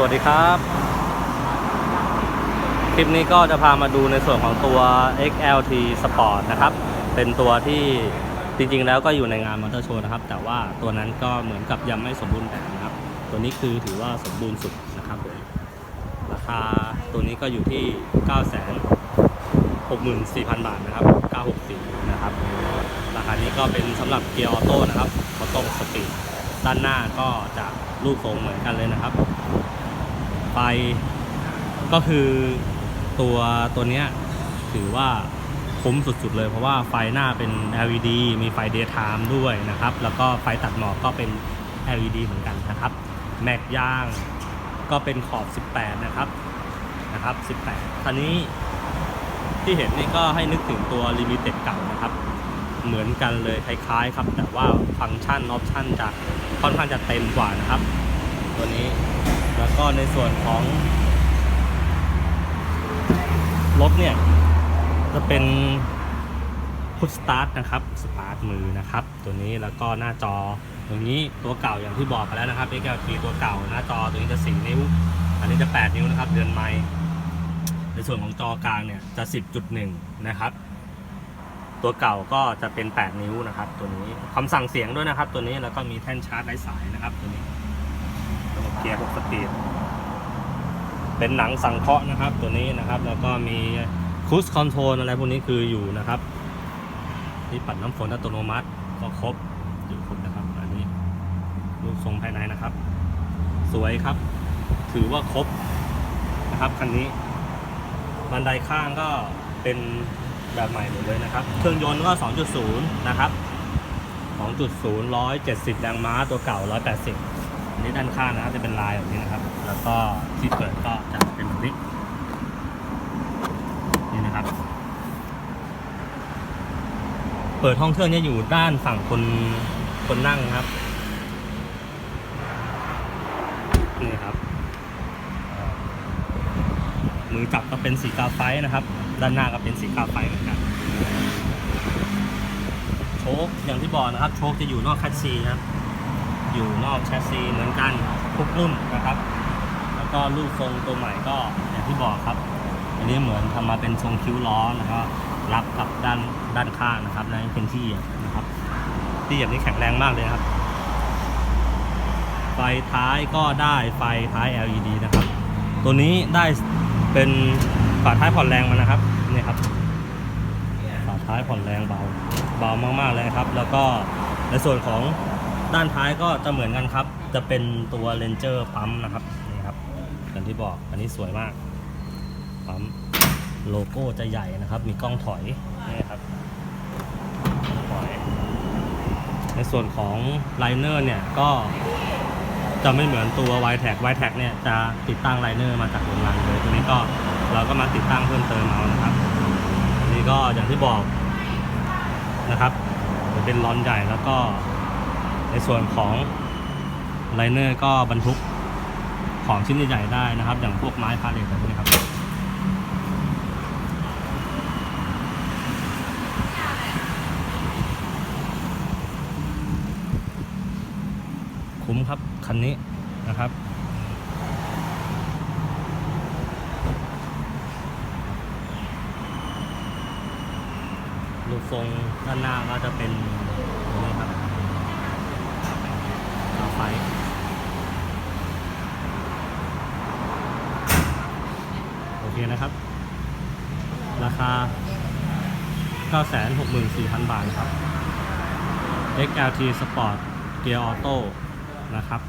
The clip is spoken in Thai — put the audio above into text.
สวัสดีครับ คลิปนี้ก็จะพามาดูในส่วนของตัว XLT Sport นะครับ เป็นตัวที่จริงๆ แล้วก็อยู่ในงานมอเตอร์โชว์นะครับ แต่ว่าตัวนั้นก็เหมือนกับยังไม่สมบูรณ์แบบนะครับ ตัวนี้คือถือว่าสมบูรณ์สุดนะครับผมราคาตัวนี้ก็อยู่ที่ 9 6 4 0 0 0 บาทนะครับ 964 นะครับ ราคานี้ก็เป็นสำหรับเกียร์ออโต้นะครับออโต้สปีดด้านหน้าก็จะรูปทรงเหมือนกันเลยนะครับ ไฟก็คือตัวตัวเนี้ยถือว่าคุ้มสุดๆเลยเพราะว่าไฟหน้าเป็น LED มีไฟ daytime ด้วยนะครับ แล้วก็ไฟตัดหมอกก็เป็น LED เหมือนกันนะครับ แม็กย่างก็เป็นขอบ 18 นะครับนะครับ 18คันนี้ที่เห็นนี่ก็ให้นึกถึงตัว Limited เก่านะครับ เหมือนกันเลยคล้ายๆครับ แต่ว่าฟังก์ชันออปชันจะค่อนข้างจะเต็มกว่านะครับ ตัวนี้ แล้วก็ในส่วนของรถเนี่ย จะเป็นพุทสตาร์ทนะครับสตาร์ทมือนะครับ ตัวนี้แล้วก็หน้าจอตรงนี้ตัวเก่าอย่างที่บอกไปแล้วนะครับ XLT ตัวเก่าหน้าจอตัวนี้จะ4นิ้ว อันนี้จะ 8 นิ้วนะครับเดือนไม้ในส่วนของจอกลางเนี่ยจะ 10.1 นะครับ ตัวเก่าก็จะเป็น 8 นิ้วนะครับ ตัวนี้คำสั่งเสียงด้วยนะครับ ตัวนี้แล้วก็มีแท่นชาร์จไร้สายนะครับตัวนี้ ยร์6สปีดเป็นหนังสังเคราะห์นะครับ ตัวนี้นะครับ แล้วก็มีค u ู e คอนโทรลอะไรพวกนี้คืออยู่นะครับที่ปัดน้ำฝนอัตโนมัติก็ครบอยู่ครบนะครับ อันนี้รูปทรงภายในนะครับ สวยครับ ถือว่าครบนะครับคันนี้บันไดข้างก็เป็นแบบใหม่หมดเลยนะครับ เครื่องยนต์ก็ 2.0 นะครับ 2.0 170 แรงม้าตัวเก่า 180 อันนี้ด้านข้างนะครับจะเป็นลายแบบนี้นะครับ แล้วก็ที่เปิดก็จะเป็นแบบนี้นี่นะครับ เปิดห้องเครื่องเนี่ยอยู่ด้านฝั่งคนคนนั่งครับนี่ครับ มือจับก็เป็นสีกาไฟนะครับ ด้านหน้าก็เป็นสีกาไฟเหมือนกันโชคอย่างที่บอกนะครับ โชคจะอยู่นอกแคชซีครับ อยู่นอกแชสซีเหมือนกันทุกรุ่นนะครับ แล้วก็รูปทรงตัวใหม่ก็อย่างที่บอกครับ อันนี้เหมือนทำมาเป็นทรงคิ้วล้อแล้วก็รับกับด้านด้านข้างนะครับในเป็นที่นะครับ ที่เหยียบนี่แข็งแรงมากเลยครับ ไฟท้ายก็ได้ไฟท้าย LED นะครับ ตัวนี้ได้เป็นฝาท้ายผ่อนแรงมานะครับนี่ครับฝาท้ายผ่อนแรงเบาเบามากๆเลยครับ แล้วก็ในส่วนของ ด้านท้ายก็จะเหมือนกันครับ จะเป็นตัวเลนเจอร์ปั๊มนะครับนี่ครับอย่างที่บอกอันนี้สวยมากปั๊มโลโก้จะใหญ่นะครับ มีกล้องถอยนี่ครับถอย ในส่วนของไลเนอร์เนี่ยก็จะไม่เหมือนตัว y t a g y t a g เนี่ยจะติดตั้งไลเนอร์มาจากโรงงานเลยตัวนี้ก็เราก็มาติดตั้งเพิ่มเติมเอานะครับอันนี้ก็อย่างที่บอกนะครับจะเป็นร้อนใหญ่แล้วก็ ในส่วนของไลเนอร์ก็บรรทุกของชิ้นใหญ่ๆได้นะครับ อย่างพวกไม้พาเลทแบบนี้ครับคุ้มครับคันนี้นะครับลูกทรงด้านหน้าก็จะเป็น เอาไฟโอเคนะครับ ราคา 964,000 บาทครับ XLT Sport เกียร์ออโต้นะครับ